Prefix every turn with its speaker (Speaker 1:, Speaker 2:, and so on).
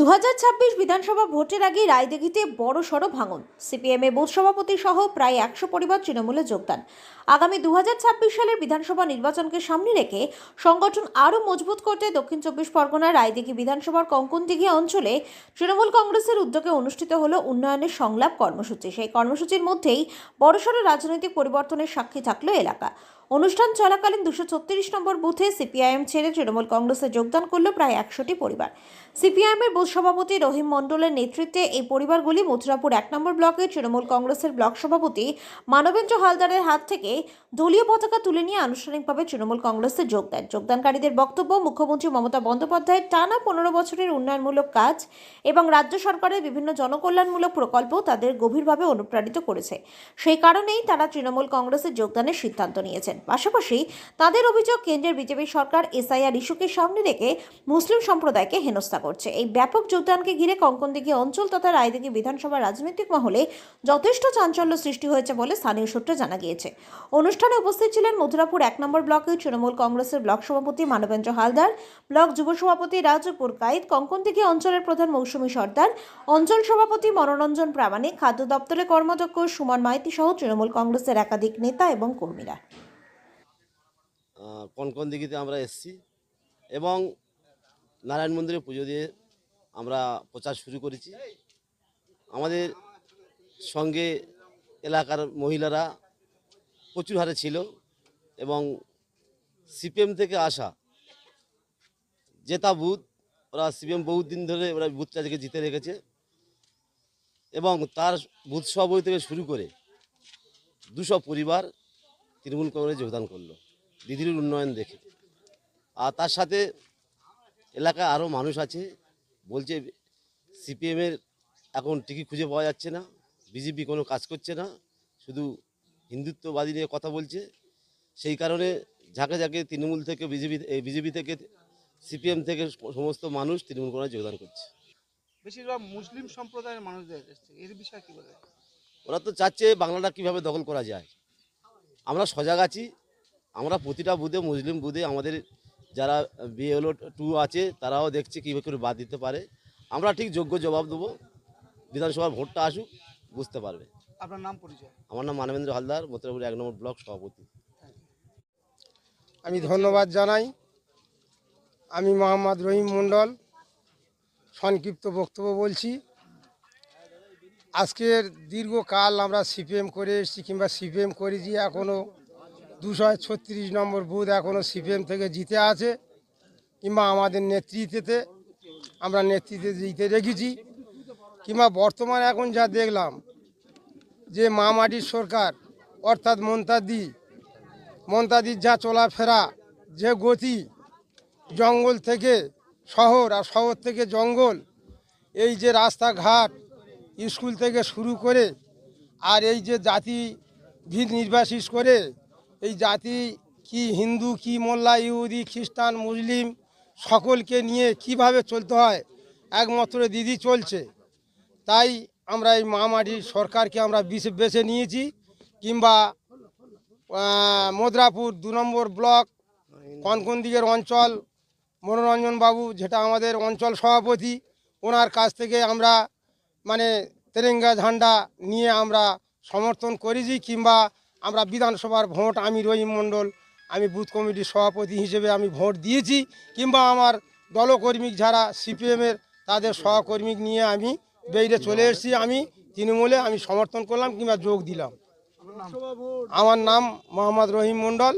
Speaker 1: দু হাজার ছাব্বিশ বিধানসভা ভোটের আগে রায়দিঘিতে বড় সড় ভাঙন। সিপিএমএ বুথ সভাপতি সহ প্রায় একশো পরিবার তৃণমূলে যোগদান। আগামী দু সালের বিধানসভা নির্বাচনকে সামনে রেখে সংগঠন আরও মজবুত করতে দক্ষিণ চব্বিশ পরগনার রায়দিঘি বিধানসভার কঙ্কনদিঘি অঞ্চলে তৃণমূল কংগ্রেসের উদ্যোগে অনুষ্ঠিত হল উন্নয়নের সংলাপ কর্মসূচি। সেই কর্মসূচির মধ্যেই বড়সড় রাজনৈতিক পরিবর্তনের সাক্ষী থাকল এলাকা। অনুষ্ঠান চলাকালীন দুশো ছত্রিশ নম্বর বুথে সিপিআইএম ছেড়ে তৃণমূল কংগ্রেসে যোগদান করল প্রায় একশোটি পরিবার। সিপিআইএমের বুথ সভাপতি রহিম মণ্ডলের নেতৃত্বে এই পরিবারগুলি মথুরাপুর এক নম্বর ব্লকের তৃণমূল কংগ্রেসের ব্লক সভাপতি মানবেন্দ্র হালদারের হাত থেকে দলীয় পতাকা তুলে নিয়ে আনুষ্ঠানিকভাবে তৃণমূল কংগ্রেসে যোগ দেন। যোগদানকারীদের বক্তব্য মুখ্যমন্ত্রী মমতা বন্দ্যোপাধ্যায়ের টানা পনেরো বছরের উন্নয়নমূলক কাজ এবং রাজ্য সরকারের বিভিন্ন জনকল্যাণমূলক প্রকল্প তাদের গভীরভাবে অনুপ্রাণিত করেছে। সেই কারণেই তারা তৃণমূল কংগ্রেসে যোগদানের সিদ্ধান্ত নিয়েছেন। পাশাপাশি তাদের অভিযোগ, কেন্দ্রের বিজেপি সরকার এসআইআর ইস্যুকে সামনে রেখে মুসলিম সম্প্রদায়কে হেনস্থা করছে। এই ব্যাপক যোগদানকে ঘিরে কঙ্কনদিঘি অঞ্চল তথা রায়দিঘি বিধানসভা রাজনৈতিক মহলে যথেষ্ট চাঞ্চল্য সৃষ্টি হয়েছে বলে স্থানীয় সূত্রে জানা গিয়েছে। অনুষ্ঠানে উপস্থিত ছিলেন মথুরাপুর এক নম্বর ব্লকের তৃণমূল কংগ্রেসের ব্লক সভাপতি মানবেন্দ্র হালদার, ব্লক যুব সভাপতি রাজপুর কাইত কঙ্কনদিঘি অঞ্চলের প্রধান মৌসুমী সর্দার, অঞ্চল সভাপতি মনোরঞ্জন প্রামাণিক, খাদ্য দপ্তরের কর্মাধ্যক্ষ সুমন মাইতি সহ তৃণমূল কংগ্রেসের একাধিক নেতা এবং কর্মীরা।
Speaker 2: কনকন দিঘিতে আমরা এসেছি এবং নারায়ণ মন্দিরে পুজো দিয়ে আমরা প্রচার শুরু করেছি। আমাদের সঙ্গে এলাকার মহিলারা প্রচুর হারে ছিল এবং সিপিএম থেকে আসা জেতা বুথ, ওরা সিপিএম বহুত দিন ধরে ওরা বুথটা থেকে জিতে রেখেছে এবং তার বুথ সভাপতি থেকে শুরু করে দুশো পরিবার তৃণমূল কংগ্রেস যোগদান করল, দিদির উন্নয়ন দেখে। আর তার সাথে এলাকায় আরও মানুষ আছে বলছে সিপিএমের এখন টিকিট খুঁজে পাওয়া যাচ্ছে না বিজেপি কোনো কাজ করছে না শুধু হিন্দুত্ববাদী নিয়ে কথা বলছে। সেই কারণে ঝাঁকে ঝাঁকে তৃণমূল থেকে বিজেপি বিজেপি থেকে সিপিএম থেকে সমস্ত মানুষ তৃণমূল কংগ্রেস যোগদান করছে।
Speaker 3: বেশিরভাগ মুসলিম সম্প্রদায়ের মানুষদের এর বিষয়ে কি বলে
Speaker 2: ওরা তো চাচ্ছে বাংলাটা কীভাবে দখল করা যায়। আমরা সজাগ আছি আমরা প্রতিটা বুধে মুসলিম বুধে আমাদের যারা বিএলও টু আছে তারাও দেখছে কীভাবে করে বাদ দিতে পারে। আমরা ঠিক যোগ্য জবাব দেবো। বিধানসভার ভোটটা আসুক বুঝতে পারবে।
Speaker 3: আপনার নাম পরিচয়?
Speaker 2: আমার নাম মানবেন্দ্র হালদার মথুরাপুর এক নম্বর ব্লক সভাপতি।
Speaker 4: আমি ধন্যবাদ জানাই। আমি মোহাম্মদ রহিম মণ্ডল সংক্ষিপ্ত বক্তব্য বলছি। আজকের দীর্ঘকাল আমরা সিপিএম করে এসেছি কিংবা সিপিএম করেছি এখনও দুশো ছত্রিশ নম্বর বুথ এখনও সিপিএম থেকে জিতে আছে, কিংবা আমাদের নেতৃত্বে আমরা নেতৃত্বে জিতে রেখেছি। কিংবা বর্তমানে এখন যা দেখলাম, যে মামাটির সরকার, অর্থাৎ মন্তাদি মন্তাদির যা চলাফেরা, যে গতি, জঙ্গল থেকে শহর আর শহর থেকে জঙ্গল, এই যে রাস্তাঘাট, স্কুল থেকে শুরু করে, আর এই যে জাতি ভিত নির্বাসিস করে এই জাতি কি হিন্দু, কি মোল্লা, ইহুদি, খ্রিস্টান, মুসলিম, সকলকে নিয়ে কীভাবে চলতে হয়? একমাত্র দিদি চলছে। তাই আমরা এই মহামারীর সরকারকে আমরা বেছে নিয়েছি কিংবা মদ্রাপুর দু নম্বর ব্লক, কনকনদিগের অঞ্চল, মনোরঞ্জন বাবু যেটা আমাদের অঞ্চল সভাপতি, ওনার কাছ থেকে আমরা মানে তেরেঙ্গা ঝান্ডা নিয়ে আমরা সমর্থন করেছি কিংবা আমরা বিধানসভার ভোট আমি রহিম মণ্ডল আমি বুথ কমিটির সভাপতি হিসেবে আমি ভোট দিয়েছি কিংবা আমার দলকর্মী যারা সিপিএমের তাদের সহকর্মী নিয়ে আমি বেরিয়ে চলে এসেছি আমি তৃণমূলে আমি সমর্থন করলাম কিংবা যোগ দিলাম। আমার নাম মোহাম্মদ রহিম মণ্ডল